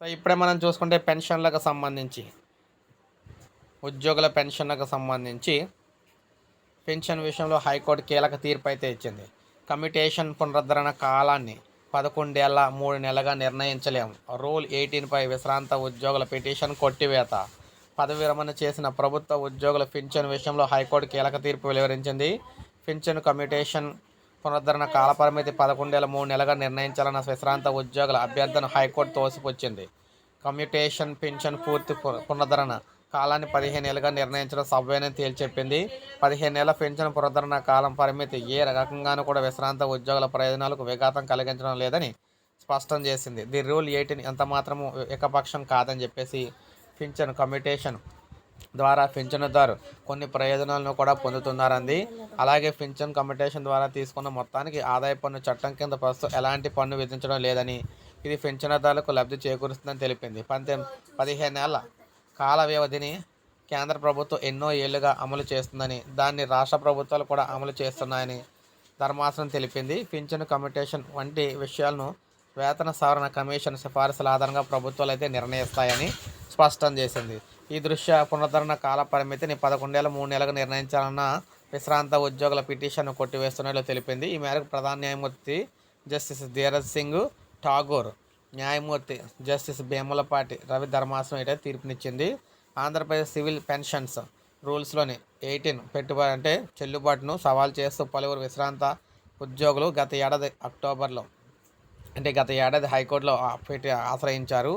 So ఇప్పుడే మనం చూసుకుంటే పెన్షన్లకు సంబంధించి ఉద్యోగుల పెన్షన్లకు సంబంధించి పెన్షన్ విషయంలో హైకోర్టు కీలక తీర్పు అయితే ఇచ్చింది. కమిటేషన్ పునరుద్ధరణ కాలాన్ని పదకొండేళ్ళ మూడు నెలలుగా నిర్ణయించలేము రూల్ ఎయిటీన్పై విశ్రాంత ఉద్యోగుల పిటిషన్ కొట్టివేత. పదవి విరమణ చేసిన ప్రభుత్వ ఉద్యోగుల పింఛన్ విషయంలో హైకోర్టు కీలక తీర్పు వెలువరించింది. పింఛన్ కమ్యూటేషన్ పునరుద్ధరణ కాలపరిమితి పదకొండేళ్ళ మూడు నెలలుగా నిర్ణయించాలన్న విశ్రాంత ఉద్యోగుల అభ్యర్థన హైకోర్టు తోసిపుచ్చింది. కమ్యూటేషన్ పింఛన్ పూర్తి పు- పునరుద్ధరణ కాలాన్ని పదిహేను ఏళ్ళుగా నిర్ణయించడం సవ్యని తేల్చెప్పింది. పదిహేను ఏళ్ళ పెన్షన్ పునరుద్ధరణ కాలం పరిమితి ఏ రకంగానూ కూడా విశ్రాంత ఉద్యోగుల ప్రయోజనాలకు విఘాతం కలిగించడం లేదని స్పష్టం చేసింది. ది రూల్ ఎయిటీన్ ఎంత మాత్రము ఏకపక్షం కాదని చెప్పేసి పింఛన్ కమ్యూటేషన్ ద్వారా పింఛనుదారు కొన్ని ప్రయోజనాలను కూడా పొందుతున్నారంది అలాగే పింఛన్ కమిటేషన్ ద్వారా తీసుకున్న మొత్తానికి ఆదాయ పన్ను చట్టం కింద ప్రస్తుతం ఎలాంటి పన్ను విధించడం లేదని ఇది పింఛనుదారులకు లబ్ధి చేకూరుస్తుందని తెలిపింది. పంతొమ్మిది పదిహేను నెలల కాల వ్యవధిని కేంద్ర ప్రభుత్వం ఎన్నో ఏళ్ళుగా అమలు చేస్తుందని దాన్ని రాష్ట్ర ప్రభుత్వాలు కూడా అమలు చేస్తున్నాయని ధర్మాసనం తెలిపింది. పింఛను కమిటేషన్ వంటి విషయాలను వేతన సవరణ కమిషన్ సిఫార్సుల ఆధారంగా ప్రభుత్వాలు అయితే నిర్ణయిస్తాయని స్పష్టం చేసింది. ఈ దృశ్య పునరుద్ధరణ కాల పరిమితిని పదకొండేళ్ళ మూడు నెలలకు నిర్ణయించాలన్న విశ్రాంత ఉద్యోగుల పిటిషన్ను కొట్టివేస్తున్నట్లు తెలిపింది. ఈ మేరకు ప్రధాన న్యాయమూర్తి జస్టిస్ ధీరజ్ సింగ్ ఠాగూర్ న్యాయమూర్తి జస్టిస్ భీములపాటి రవి ధర్మాసనం అయితే తీర్పునిచ్చింది. ఆంధ్రప్రదేశ్ సివిల్ పెన్షన్స్ రూల్స్లోని ఎయిటీన్ పెట్టుబడి అంటే చెల్లుబాటును సవాల్ చేస్తూ పలువురు విశ్రాంత ఉద్యోగులు గత ఏడాది అక్టోబర్లో అంటే గత ఏడాది హైకోర్టులో పెట్టి ఆశ్రయించారు.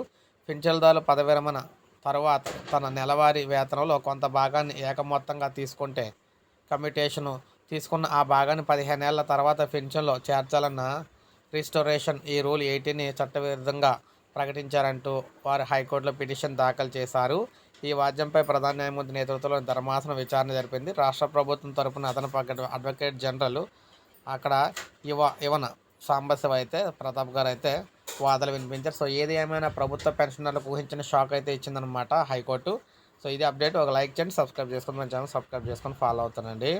పింఛన్దారులు పదవి విరమణ తర్వాత తన నెలవారీ వేతనంలో కొంత భాగాన్ని ఏకమొత్తంగా తీసుకుంటే కమ్యూటేషను తీసుకున్న ఆ భాగాన్ని పదిహేను ఏళ్ళ తర్వాత పెన్షన్లో చేర్చాలన్న రిస్టోరేషన్ ఈ రూల్ ఎయిటీని చట్టవిరుద్ధంగా ప్రకటించారంటూ వారు హైకోర్టులో పిటిషన్ దాఖలు చేశారు. ఈ వాద్యంపై ప్రధాన న్యాయమూర్తి నేతృత్వంలో ధర్మాసనం విచారణ జరిపింది. రాష్ట్ర ప్రభుత్వం తరపున అదనపు అడ్వకేట్ జనరల్ అక్కడ యువ యువన సాంబశివ అయితే ప్రతాప్ గారు అయితే వాదనలు వినిపించారు. సో ఏది ఏమైనా ప్రభుత్వ పెన్షనర్లకు ఊహించిన షాక్ అయితే ఇచ్చిందనమాట హైకోర్టు. సో ఇది అప్డేట్. ఒక లైక్ చేయండి సబ్స్క్రైబ్ చేసుకొని మన ఛానల్ సబ్స్క్రైబ్ చేసుకొని ఫాలో అవుతానండి.